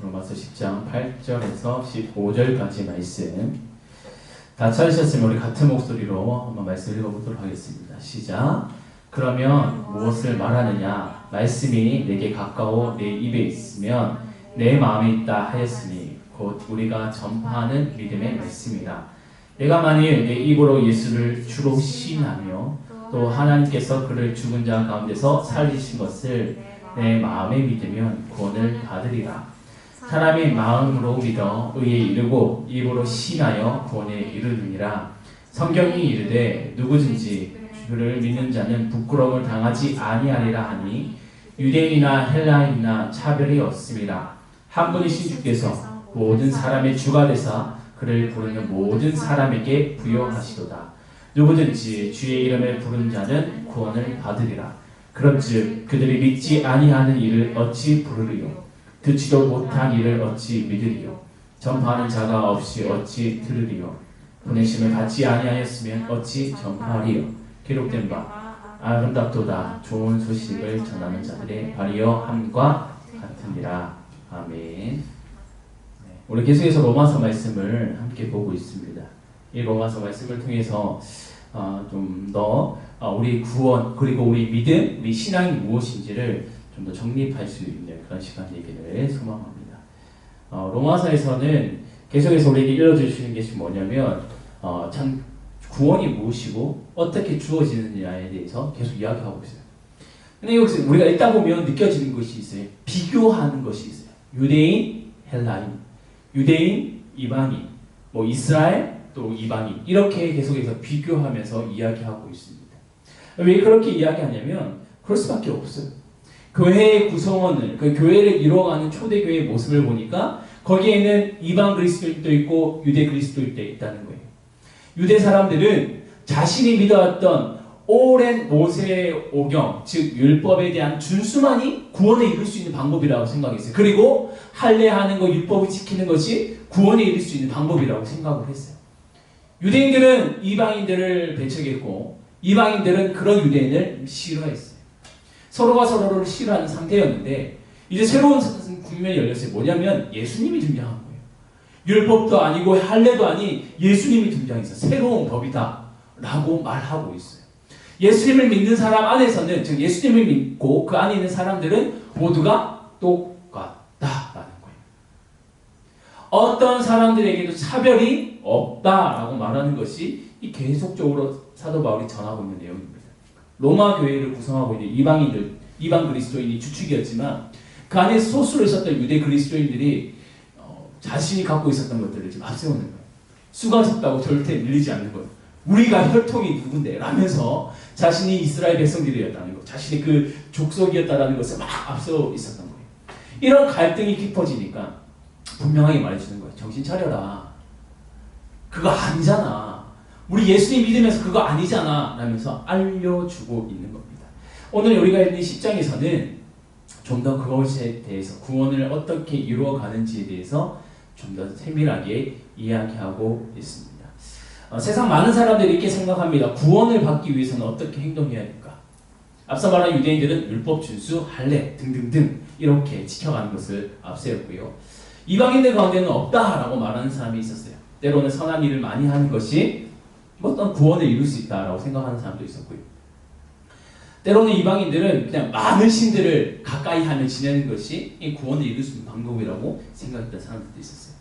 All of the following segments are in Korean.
로마서 10장 8절에서 15절까지 말씀. 다 찾으셨으면 우리 같은 목소리로 한번 말씀 읽어보도록 하겠습니다. 시작. 그러면 무엇을 말하느냐? 말씀이 내게 가까워 내 입에 있으면 내 마음에 있다 하였으니 곧 우리가 전파하는 믿음의 말씀이라. 내가 만일 내 입으로 예수를 주로 시인하며 또 하나님께서 그를 죽은 자 가운데서 살리신 것을 내 마음에 믿으면 구원을 받으리라. 사람이 마음으로 믿어 의에 이르고 입으로 신하여 구원에 이르느니라. 성경이 이르되 누구든지 주를 믿는 자는 부끄러움을 당하지 아니하리라 하니 유대인이나 헬라인이나 차별이 없음이라. 한 분이신 주께서 모든 사람의 주가 되사 그를 부르는 모든 사람에게 부여하시도다. 누구든지 주의 이름을 부른 자는 구원을 받으리라. 그런즉 그들이 믿지 아니하는 일을 어찌 부르리요? 듣지도 못한 일을 어찌 믿으리요? 전파하는 자가 없이 어찌 들으리요? 보내심을 받지 아니하였으면 어찌 전파하리요? 기록된 바 아름답도다 좋은 소식을 전하는 자들의 발이여 함과 같으니라. 아멘. 네. 우리 계속해서 로마서 말씀을 함께 보고 있습니다. 이 로마서 말씀을 통해서 어, 좀더 어, 우리 구원 그리고 우리 믿음, 우리 신앙이 무엇인지를 좀 더 정립할 수 있는 그런 시간 되기를 소망합니다. 어, 로마서에서는 계속해서 우리에게 읽어주시는 것이 뭐냐면 어, 참 구원이 무엇이고 어떻게 주어지느냐에 대해서 계속 이야기하고 있어요. 근데 여기서 우리가 읽다 보면 느껴지는 것이 있어요. 비교하는 것이 있어요. 유대인, 헬라인, 유대인, 이방인, 뭐 이스라엘, 또 이방인 이렇게 계속해서 비교하면서 이야기하고 있습니다. 왜 그렇게 이야기하냐면 그럴 수밖에 없어요. 교회의 구성원을 그 교회를 이루어가는 초대교회의 모습을 보니까 거기에는 이방 그리스도인도 있고 유대 그리스도인도 있다는 거예요. 유대 사람들은 자신이 믿어왔던 오랜 모세의 오경, 즉 율법에 대한 준수만이 구원에 이를 수 있는 방법이라고 생각했어요. 그리고 할례하는 것, 율법을 지키는 것이 구원에 이를 수 있는 방법이라고 생각을 했어요. 유대인들은 이방인들을 배척했고 이방인들은 그런 유대인을 싫어했어요. 서로가 서로를 싫어하는 상태였는데 이제 새로운 국면이 열렸어요. 뭐냐면 예수님이 등장한 거예요. 율법도 아니고 할례도 아니 예수님이 등장해서 새로운 법이다 라고 말하고 있어요. 예수님을 믿는 사람 안에서는 즉 예수님을 믿고 그 안에 있는 사람들은 모두가 똑같다라는 거예요. 어떤 사람들에게도 차별이 없다라고 말하는 것이 계속적으로 사도 바울이 전하고 있는 내용입니다. 로마 교회를 구성하고 있는 이방인들, 이방 그리스도인이 주축이었지만 그 안에 소수로 있었던 유대 그리스도인들이 어, 자신이 갖고 있었던 것들을 지금 앞세우는 거예요. 수가 적다고 절대 밀리지 않는 거예요. 우리가 혈통이 누군데? 라면서 자신이 이스라엘 백성들이었다는 것, 자신이 그 족속이었다는 것을 막 앞서 있었던 거예요. 이런 갈등이 깊어지니까 분명하게 말해주는 거예요. 정신 차려라. 그거 아니잖아. 우리 예수님 믿으면서 그거 아니잖아 라면서 알려주고 있는 겁니다. 오늘 우리가 읽는 10장에서는 좀 더 그것에 대해서 구원을 어떻게 이루어가는지에 대해서 좀 더 세밀하게 이야기하고 있습니다. 어, 세상 많은 사람들이 이렇게 생각합니다. 구원을 받기 위해서는 어떻게 행동해야 될까? 앞서 말한 유대인들은 율법 준수, 할례 등등등 이렇게 지켜가는 것을 앞세웠고요. 이방인들 가운데는 없다라고 말하는 사람이 있었어요. 때로는 선한 일을 많이 하는 것이 어떤 구원을 이룰 수 있다라고 생각하는 사람도 있었고요. 때로는 이방인들은 그냥 많은 신들을 가까이 하며 지내는 것이 이 구원을 이룰 수 있는 방법이라고 생각했던 사람들도 있었어요.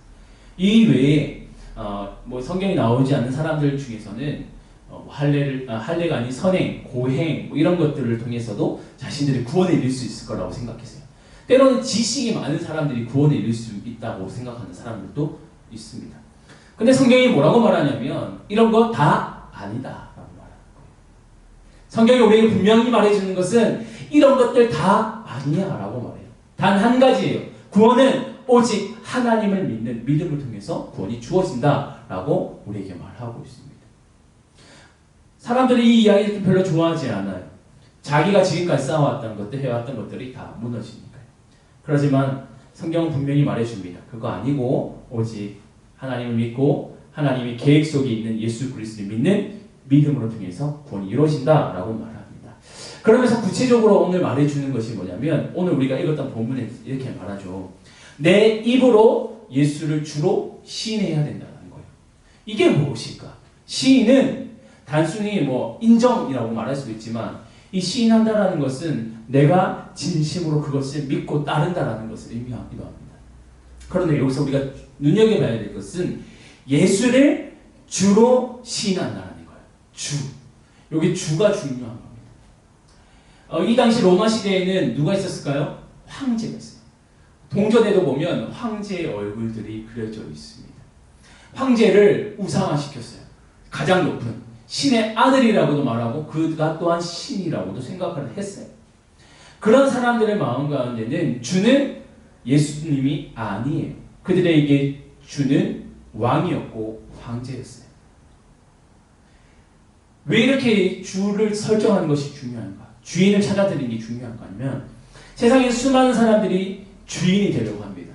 이 외에 어, 뭐 성경이 나오지 않는 사람들 중에서는 어, 할례를 아, 할례가 아닌 선행, 고행 뭐 이런 것들을 통해서도 자신들이 구원을 이룰 수 있을 거라고 생각했어요. 때로는 지식이 많은 사람들이 구원을 이룰 수 있다고 생각하는 사람들도 있습니다. 근데 성경이 뭐라고 말하냐면 이런 거 다 아니다. 성경이 우리에게 분명히 말해주는 것은 이런 것들 다 아니야. 라고 말해요. 단 한 가지예요. 구원은 오직 하나님을 믿는 믿음을 통해서 구원이 주어진다. 라고 우리에게 말하고 있습니다. 사람들이 이 이야기를 별로 좋아하지 않아요. 자기가 지금까지 쌓아왔던 것들, 해왔던 것들이 다 무너지니까요. 그렇지만 성경은 분명히 말해줍니다. 그거 아니고 오직 하나님을 믿고 하나님의 계획 속에 있는 예수 그리스도를 믿는 믿음으로 통해서 구원이 이루어진다라고 말합니다. 그러면서 구체적으로 오늘 말해주는 것이 뭐냐면 오늘 우리가 읽었던 본문에 이렇게 말하죠. 내 입으로 예수를 주로 시인해야 된다는 거예요. 이게 무엇일까? 시인은 단순히 뭐 인정이라고 말할 수도 있지만 이 시인한다라는 것은 내가 진심으로 그것을 믿고 따른다라는 것을 의미하기도 합니다. 그런데 여기서 우리가 눈여겨봐야 될 것은 예수를 주로 시인한다는 거예요. 주. 여기 주가 중요한 겁니다. 어, 이 당시 로마 시대에는 누가 있었을까요? 황제가 있어요. 동전에도 보면 황제의 얼굴들이 그려져 있습니다. 황제를 우상화시켰어요. 가장 높은 신의 아들이라고도 말하고 그가 또한 신이라고도 생각을 했어요. 그런 사람들의 마음 가운데는 주는 예수님이 아니에요. 그들에게 주는 왕이었고 황제였어요. 왜 이렇게 주를 설정하는 것이 중요한가? 주인을 찾아드리는 게 중요한가 하면 세상에 수많은 사람들이 주인이 되려고 합니다.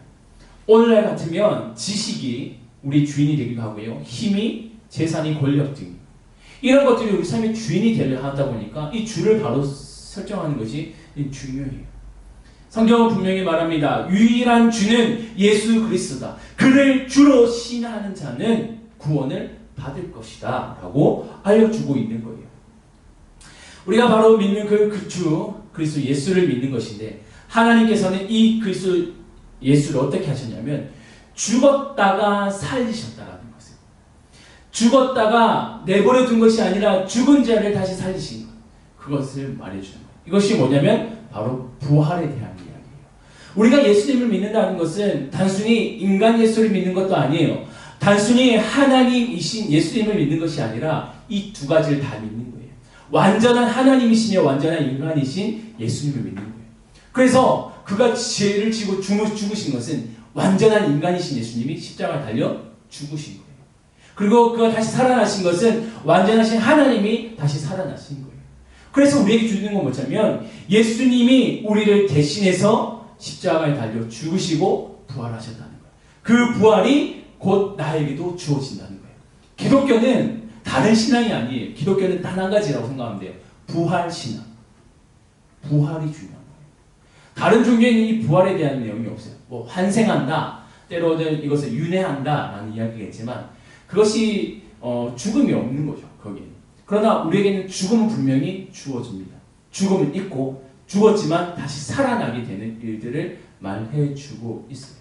오늘날 같으면 지식이 우리 주인이 되기도 하고요. 힘이, 재산이, 권력 등 이런 것들이 우리 삶의 주인이 되려 하다 보니까 이 주를 바로 설정하는 것이 중요해요. 성경은 분명히 말합니다. 유일한 주는 예수 그리스도다. 그를 주로 신하는 자는 구원을 받을 것이다. 라고 알려주고 있는 거예요. 우리가 바로 믿는 그, 그 주, 그리스도 예수를 믿는 것인데, 하나님께서는 이 그리스도 예수를 어떻게 하셨냐면, 죽었다가 살리셨다라는 것을. 죽었다가 내버려 둔 것이 아니라 죽은 자를 다시 살리신 것. 그것을 말해주는 거예요. 이것이 뭐냐면, 바로 부활에 대한 이야기예요. 우리가 예수님을 믿는다는 것은 단순히 인간 예수를 믿는 것도 아니에요. 단순히 하나님이신 예수님을 믿는 것이 아니라 이 두 가지를 다 믿는 거예요. 완전한 하나님이시며 완전한 인간이신 예수님을 믿는 거예요. 그래서 그가 죄를 지고 죽으신 것은 완전한 인간이신 예수님이 십자가에 달려 죽으신 거예요. 그리고 그가 다시 살아나신 것은 완전하신 하나님이 다시 살아나신 거예요. 그래서 우리에게 주는 건 뭐냐면 예수님이 우리를 대신해서 십자가에 달려 죽으시고 부활하셨다는 거예요. 그 부활이 곧 나에게도 주어진다는 거예요. 기독교는 다른 신앙이 아니에요. 기독교는 단 한 가지라고 생각하면 돼요. 부활 신앙. 부활이 중요한 거예요. 다른 종교에는 이 부활에 대한 내용이 없어요. 뭐 환생한다, 때로는 이것을 윤회한다라는 이야기겠지만 그것이 어, 죽음이 없는 거죠. 거기에. 그러나 우리에게는 죽음은 분명히 주어집니다. 죽음은 있고 죽었지만 다시 살아나게 되는 일들을 말해주고 있어요.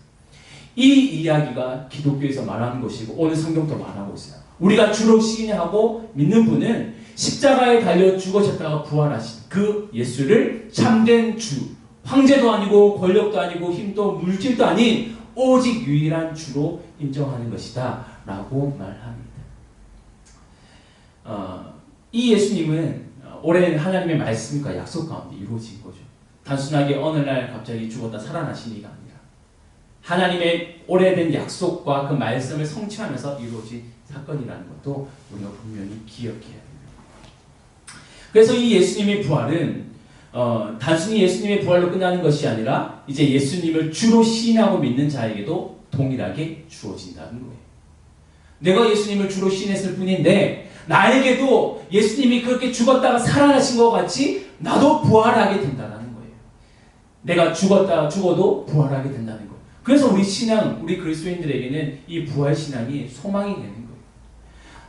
이 이야기가 기독교에서 말하는 것이고 오늘 성경도 말하고 있어요. 우리가 주로 시인하고 믿는 분은 십자가에 달려 죽으셨다가 부활하신 그 예수를 참된 주, 황제도 아니고 권력도 아니고 힘도 물질도 아닌 오직 유일한 주로 인정하는 것이다 라고 말합니다. 어, 이 예수님은 오랜 하나님의 말씀과 약속 가운데 이루어진 거죠. 단순하게 어느 날 갑자기 죽었다 살아나신 이가 아니라 하나님의 오래된 약속과 그 말씀을 성취하면서 이루어진 사건이라는 것도 우리가 분명히 기억해야 됩니다. 그래서 이 예수님의 부활은 어, 단순히 예수님의 부활로 끝나는 것이 아니라 이제 예수님을 주로 시인하고 믿는 자에게도 동일하게 주어진다는 거예요. 내가 예수님을 주로 시인했을 뿐인데 나에게도 예수님이 그렇게 죽었다가 살아나신 것 같이 나도 부활하게 된다는 거예요. 내가 죽었다 죽어도 부활하게 된다는 거예요. 그래서 우리 신앙, 우리 그리스도인들에게는 이 부활 신앙이 소망이 되는 거예요.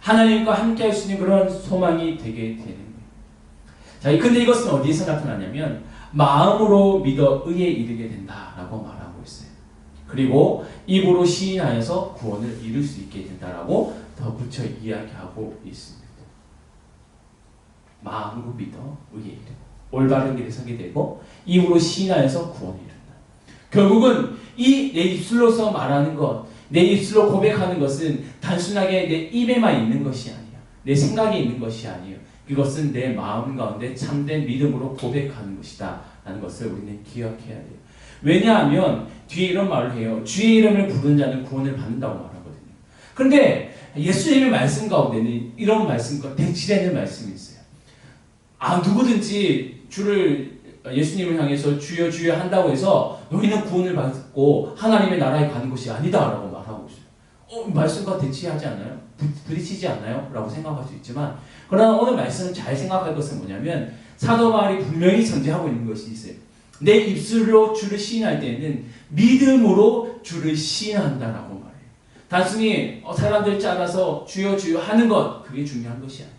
하나님과 함께 할 수 있는 그런 소망이 되게 되는 거예요. 자, 근데 이것은 어디에서 나타나냐면 마음으로 믿어 의에 이르게 된다라고 있어요. 그리고 입으로 시인하여서 구원을 이룰 수 있게 된다라고 덧붙여 이야기하고 있습니다. 마음으로 믿어 의에 이르고 올바른 길에 서게 되고 입으로 시인하여서 구원을 이룬다. 결국은 이 내 입술로서 말하는 것, 내 입술로 고백하는 것은 단순하게 내 입에만 있는 것이 아니야. 내 생각에 있는 것이 아니에요. 이것은 내 마음 가운데 참된 믿음으로 고백하는 것이다. 라는 것을 우리는 기억해야 돼요. 왜냐하면 뒤에 이런 말을 해요. 주의 이름을 부르는 자는 구원을 받는다고 말하거든요. 그런데 예수님의 말씀 가운데는 이런 말씀과 대치되는 말씀이 있어요. 아, 누구든지 주를 예수님을 향해서 주여 주여 한다고 해서 너희는 구원을 받고 하나님의 나라에 가는 것이 아니다라고 말하고 있어요. 어, 말씀과 대치하지 않나요? 부, 부딪히지 않나요? 라고 생각할 수 있지만 그러나 오늘 말씀을 잘 생각할 것은 뭐냐면 사도 바울이 분명히 전제하고 있는 것이 있어요. 내 입술로 주를 시인할 때는 믿음으로 주를 시인한다라고 말해요. 단순히 어, 사람들 짜라서 주여 주여 하는 것 그게 중요한 것이 아니라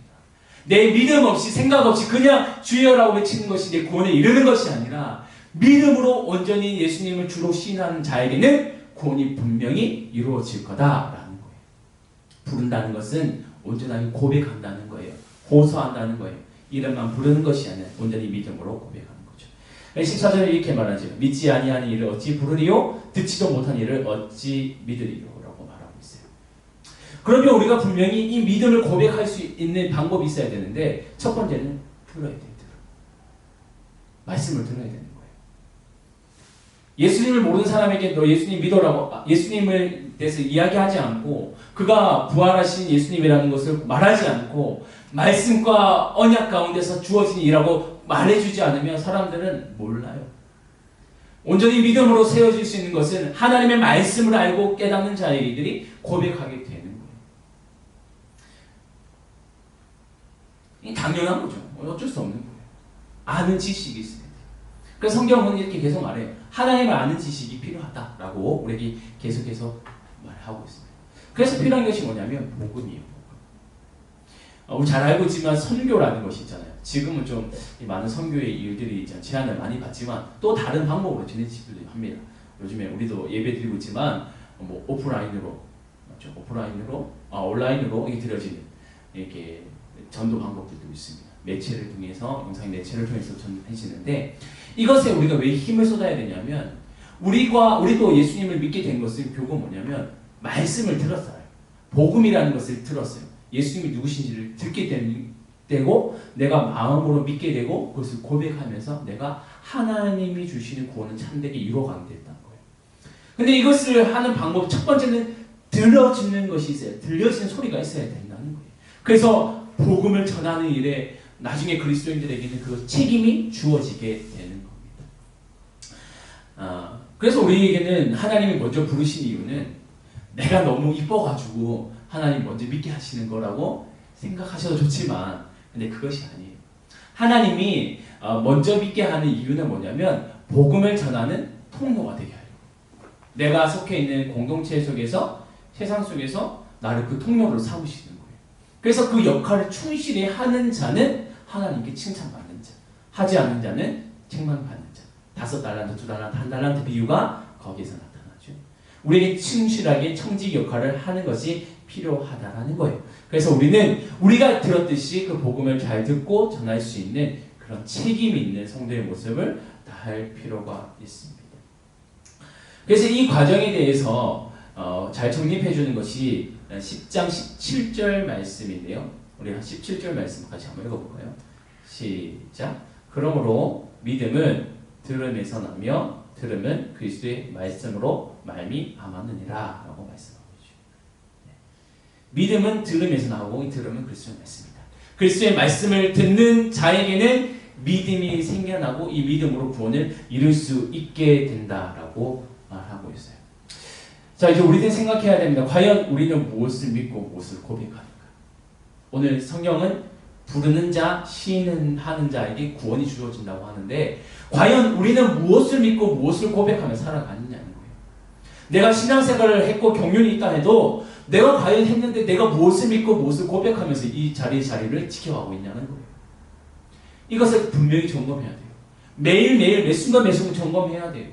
내 믿음 없이 생각 없이 그냥 주여라고 외치는 것이 내 구원에 이르는 것이 아니라 믿음으로 온전히 예수님을 주로 시인하는 자에게는 구원이 분명히 이루어질 거다라는 거예요. 부른다는 것은 온전하게 고백한다는 거예요. 호소한다는 거예요. 이름만 부르는 것이 아니라 온전히 믿음으로 고백하는 거죠. 14절에 이렇게 말하죠. 믿지 아니하는 일을 어찌 부르리요? 듣지도 못한 일을 어찌 믿으리요? 그러면 우리가 분명히 이 믿음을 고백할 수 있는 방법이 있어야 되는데 첫 번째는 들어야 돼요. 말씀을 들어야 되는 거예요. 예수님을 모르는 사람에게 너 예수님 믿어라고 아, 예수님을 대해서 이야기하지 않고 그가 부활하신 예수님이라는 것을 말하지 않고 말씀과 언약 가운데서 주어진 일이라고 말해주지 않으면 사람들은 몰라요. 온전히 믿음으로 세워질 수 있는 것은 하나님의 말씀을 알고 깨닫는 자들이 고백하게 거예요. 당연한 거죠. 어쩔 수 없는 거예요. 아는 지식이 있어야 돼요. 그래서 성경은 이렇게 계속 말해요. 하나님을 아는 지식이 필요하다라고 우리에게 계속해서 말하고 있습니다. 그래서 필요한 것이 뭐냐면 복음이에요. 어, 우리 잘 알고 있지만 선교라는 것이 있잖아요. 지금은 좀 많은 선교의 일들이 제한을 많이 받지만 또 다른 방법으로 진행시키도 합니다. 요즘에 우리도 예배 드리고 있지만 뭐 오프라인으로? 오프라인으로 아 온라인으로 이게 드려지는 이렇게 전도 방법들도 있습니다. 매체를 통해서 영상 매체를 통해서 전해지는데 이것에 우리가 왜 힘을 쏟아야 되냐면 우리가 우리도 예수님을 믿게 된 것은 결국 뭐냐면 말씀을 들었어요. 복음이라는 것을 들었어요. 예수님이 누구신지를 듣게 되고 내가 마음으로 믿게 되고 그것을 고백하면서 내가 하나님이 주시는 구원은 참되게 이루어가게 됐다는 거예요. 근데 이것을 하는 방법 첫 번째는 들어주는 것이 있어요. 들려지는 소리가 있어야 된다는 거예요. 그래서 복음을 전하는 일에 나중에 그리스도인들에게는 그 책임이 주어지게 되는 겁니다. 아, 그래서 우리에게는 하나님이 먼저 부르신 이유는 내가 너무 이뻐가지고 하나님 먼저 믿게 하시는 거라고 생각하셔도 좋지만 근데 그것이 아니에요. 하나님이 어, 먼저 믿게 하는 이유는 뭐냐면 복음을 전하는 통로가 되게 하려고. 내가 속해 있는 공동체 속에서 세상 속에서 나를 그 통로로 삼으시는. 그래서 그 역할을 충실히 하는 자는 하나님께 칭찬받는 자, 하지 않는 자는 책망받는 자. 다섯 달란트, 두 달란트, 한 달란트 비유가 거기서 나타나죠. 우리에게 충실하게 청직 역할을 하는 것이 필요하다라는 거예요. 그래서 우리는 우리가 들었듯이 그 복음을 잘 듣고 전할 수 있는 그런 책임 있는 성도의 모습을 다할 필요가 있습니다. 그래서 이 과정에 대해서 어, 잘 정립해 주는 것이 10장 17절 말씀인데요. 우리 한 17절 말씀 같이 한번 읽어볼까요? 시작. 그러므로 믿음은 들음에서 나며 들음은 그리스도의 말씀으로 말미암았느니라 라고 말씀합니다. 믿음은 들음에서 나오고 이 들음은 그리스도의 말씀입니다. 그리스도의 말씀을 듣는 자에게는 믿음이 생겨나고 이 믿음으로 구원을 이룰 수 있게 된다라고 말하고 있어요. 자 이제 우리는 생각해야 됩니다. 과연 우리는 무엇을 믿고 무엇을 고백하는가? 오늘 성경은 부르는 자, 시인 하는 자에게 구원이 주어진다고 하는데 과연 우리는 무엇을 믿고 무엇을 고백하며 살아가느냐는 거예요. 내가 신앙생활을 했고 경륜이 있다 해도 내가 과연 했는데 내가 무엇을 믿고 무엇을 고백하면서 이 자리 자리를 지켜가고 있냐는 거예요. 이것을 분명히 점검해야 돼요. 매일매일 매 순간 매 순간 점검해야 돼요.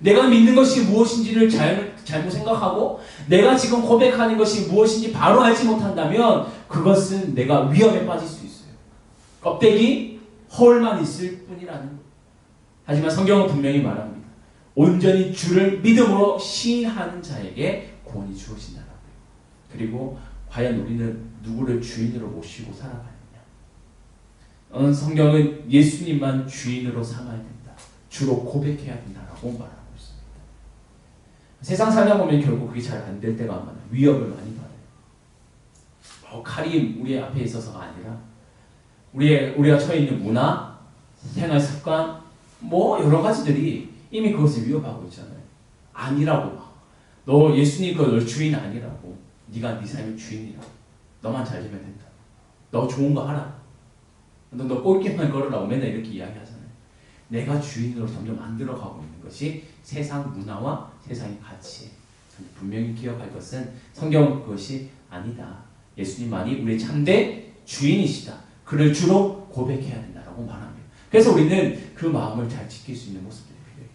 내가 믿는 것이 무엇인지를 잘, 잘못 생각하고 내가 지금 고백하는 것이 무엇인지 바로 알지 못한다면 그것은 내가 위험에 빠질 수 있어요. 껍데기 헐만 있을 뿐이라는. 하지만 성경은 분명히 말합니다. 온전히 주를 믿음으로 시인하는 자에게 구원이 주어진다. 그리고 과연 우리는 누구를 주인으로 모시고 살아가느냐? 어, 성경은 예수님만 주인으로 삼아야 된다. 주로 고백해야 된다라고 있습니다. 세상 살다 보면 결국 그게 잘 안 될 때가 많아요. 위협을 많이 받아요. 어, 칼이 우리 앞에 있어서가 아니라 우리의 우리가 처해 있는 문화, 생활 습관, 뭐 여러 가지들이 이미 그것을 위협하고 있잖아요. 아니라고 너 예수님 그너 주인 아니라고. 네가 네 삶의 주인이라. 너만 잘 되면 된다. 너 좋은 거 하라. 너, 너 꼴기만 걸으라고 맨날 이렇게 이야기하잖아요. 내가 주인으로 점점 만들어가고 있는 것이 세상 문화와 세상의 가치. 분명히 기억할 것은 성경 그것이 아니다. 예수님만이 우리의 참된 주인이시다. 그를 주로 고백해야 된다라고 말합니다. 그래서 우리는 그 마음을 잘 지킬 수 있는 모습들이 필요해요.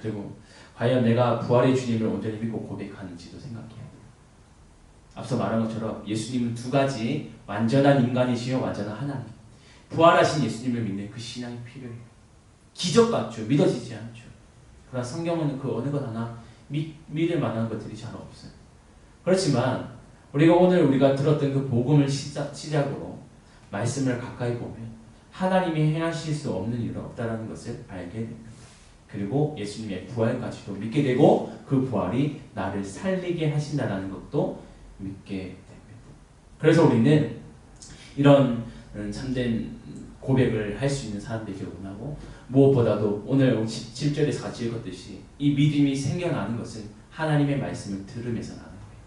그리고 과연 내가 부활의 주님을 온전히 믿고 고백하는지도 생각해야 돼요. 앞서 말한 것처럼 예수님은 두 가지 완전한 인간이시요 완전한 하나님. 부활하신 예수님을 믿는 그 신앙이 필요해요. 기적 같죠. 믿어지지 않죠. 그러나 성경은 그 어느 것 하나 믿, 믿을 만한 것들이 잘 없어요. 그렇지만 우리가 오늘 우리가 들었던 그 복음을 시작, 시작으로 말씀을 가까이 보면 하나님이 행하실 수 없는 일은 없다라는 것을 알게 됩니다. 그리고 예수님의 부활까지도 믿게 되고 그 부활이 나를 살리게 하신다라는 것도 믿게 됩니다. 그래서 우리는 이런 참된 고백을 할 수 있는 사람들이 원하고 무엇보다도 오늘 7절에서 같이 읽었듯이 이 믿음이 생겨나는 것은 하나님의 말씀을 들으면서 나는 거예요.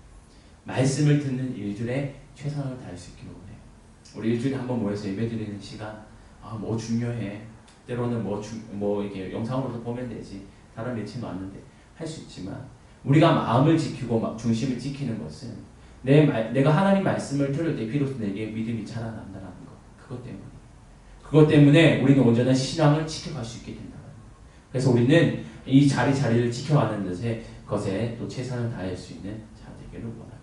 말씀을 듣는 일들에 최선을 다할 수 있기를 원해요. 우리 일주일에 한번 모여서 예배드리는 시간 아, 뭐 중요해. 때로는 뭐, 주, 뭐 이게 영상으로도 보면 되지. 다른 매체도 왔는데 할 수 있지만 우리가 마음을 지키고 중심을 지키는 것은 내 말, 내가 하나님 말씀을 들을 때 비로소 내게 믿음이 자라난다는 것. 그것 때문에. 그것 때문에 우리는 온전한 신앙을 지켜갈 수 있게 된다. 그래서 우리는 이 자리 자리를 지켜가는 것에, 것에 또 최선을 다할 수 있는 자 되기를 원합니다.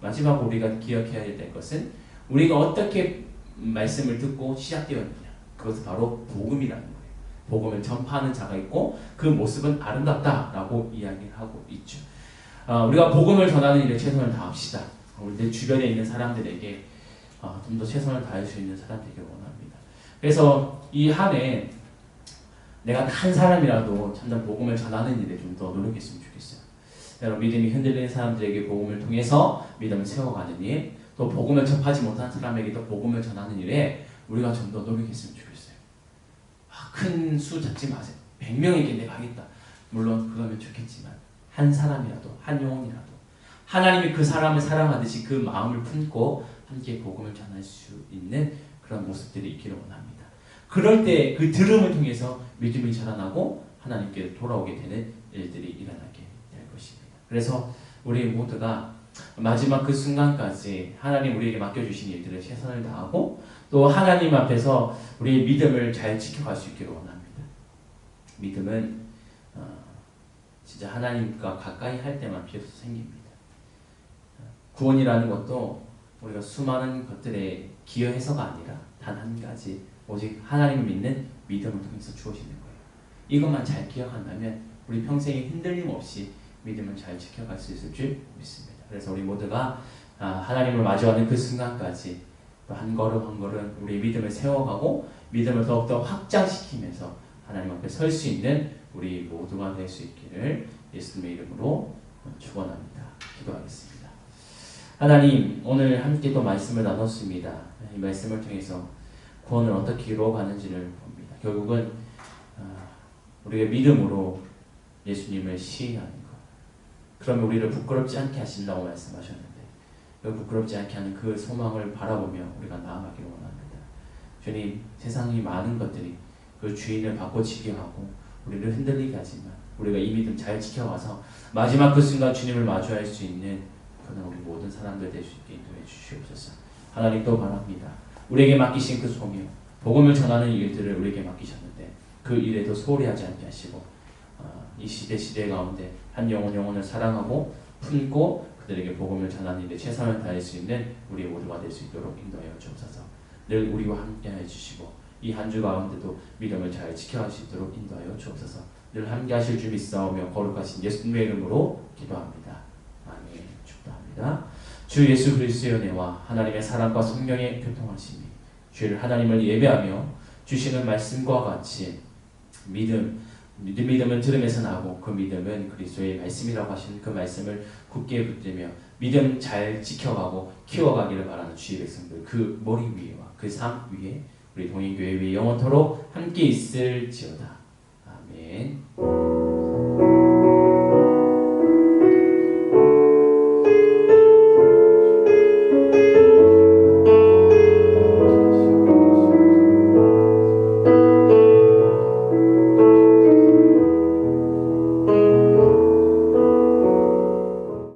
마지막 우리가 기억해야 될 것은 우리가 어떻게 말씀을 듣고 시작되었느냐. 그것은 바로 복음이라는 거예요. 복음을 전파하는 자가 있고 그 모습은 아름답다라고 이야기를 하고 있죠. 어, 우리가 복음을 전하는 일에 최선을 다합시다. 우리 내 주변에 있는 사람들에게 어, 좀더 최선을 다할 수 있는 사람 되길 원합니다. 그래서 이 한 해 내가 한 사람이라도 참된 복음을 전하는 일에 좀 더 노력했으면 좋겠어요. 여러분 믿음이 흔들리는 사람들에게 복음을 통해서 믿음을 세워가는 일, 또 복음을 접하지 못한 사람에게도 복음을 전하는 일에 우리가 좀 더 노력했으면 좋겠어요. 아, 큰수 잡지 마세요. 100명에게 내가 하겠다. 물론 그러면 좋겠지만 한 사람이라도 한 영혼이라도 하나님이 그 사람을 사랑하듯이 그 마음을 품고 함께 복음을 전할 수 있는 그런 모습들이 있기를 원합니다. 그럴 때 그 들음을 통해서 믿음이 자라나고 하나님께 돌아오게 되는 일들이 일어나게 될 것입니다. 그래서 우리 모두가 마지막 그 순간까지 하나님 우리에게 맡겨주신 일들을 최선을 다하고 또 하나님 앞에서 우리의 믿음을 잘 지켜갈 수 있기를 원합니다. 믿음은 어, 진짜 하나님과 가까이 할 때만 비로소 생깁니다. 구원이라는 것도 우리가 수많은 것들에 기여해서가 아니라 단 한 가지 오직 하나님을 믿는 믿음을 통해서 주어지는 거예요. 이것만 잘 기억한다면 우리 평생에 흔들림 없이 믿음을 잘 지켜갈 수 있을 줄 믿습니다. 그래서 우리 모두가 아, 하나님을 마주하는 그 순간까지 한 걸음 한 걸음 우리 믿음을 세워가고 믿음을 더욱더 확장시키면서 하나님 앞에 설 수 있는 우리 모두가 될 수 있기를 예수님의 이름으로 축원합니다. 기도하겠습니다. 하나님 오늘 함께 또 말씀을 나눴습니다. 이 말씀을 통해서 구원을 어떻게 이루어가는지를 봅니다. 결국은 아, 우리가 믿음으로 예수님을 시인하는 것. 그러면 우리를 부끄럽지 않게 하신다고 말씀하셨는데 그 부끄럽지 않게 하는 그 소망을 바라보며 우리가 나아가기를 원합니다. 주님 세상이 많은 것들이 그 주인을 바꿔치기 하고 우리를 흔들리게 하지만 우리가 이 믿음 잘 지켜와서 마지막 그 순간 주님을 마주할 수 있는 그런 우리 모든 사람들 될 수 있게 인도해 주시옵소서. 하나님 또 바랍니다. 우리에게 맡기신 그 소명, 복음을 전하는 일들을 우리에게 맡기셨는데 그 일에도 소홀히 하지 않게 하시고 어, 이 시대 시대 가운데 한 영혼 영혼을 사랑하고 품고 그들에게 복음을 전하는 일에 최선을 다할 수 있는 우리 모두가 될 수 있도록 인도하여 주옵소서. 늘 우리와 함께 해 주시고 이 한 주 가운데도 믿음을 잘 지켜갈 수 있도록 인도하여 주옵소서. 늘 함께 하실 줄 믿사오며 거룩하신 예수님의 이름으로 기도합니다. 아멘. 축도합니다. 주 예수 그리스도의 은혜와 하나님의 사랑과 성령의 교통하심이 주를 하나님을 예배하며 주시는 말씀과 같이 믿음 믿음, 믿음은 들음에서 나고 그 믿음은 그리스도의 말씀이라고 하신 그 말씀을 굳게 붙들며 믿음 잘 지켜가고 키워가기를 바라는 주의 백성들 그 머리 위에와 그 삶 위에 우리 동인교회 위에 영원토록 함께 있을지어다. 아멘.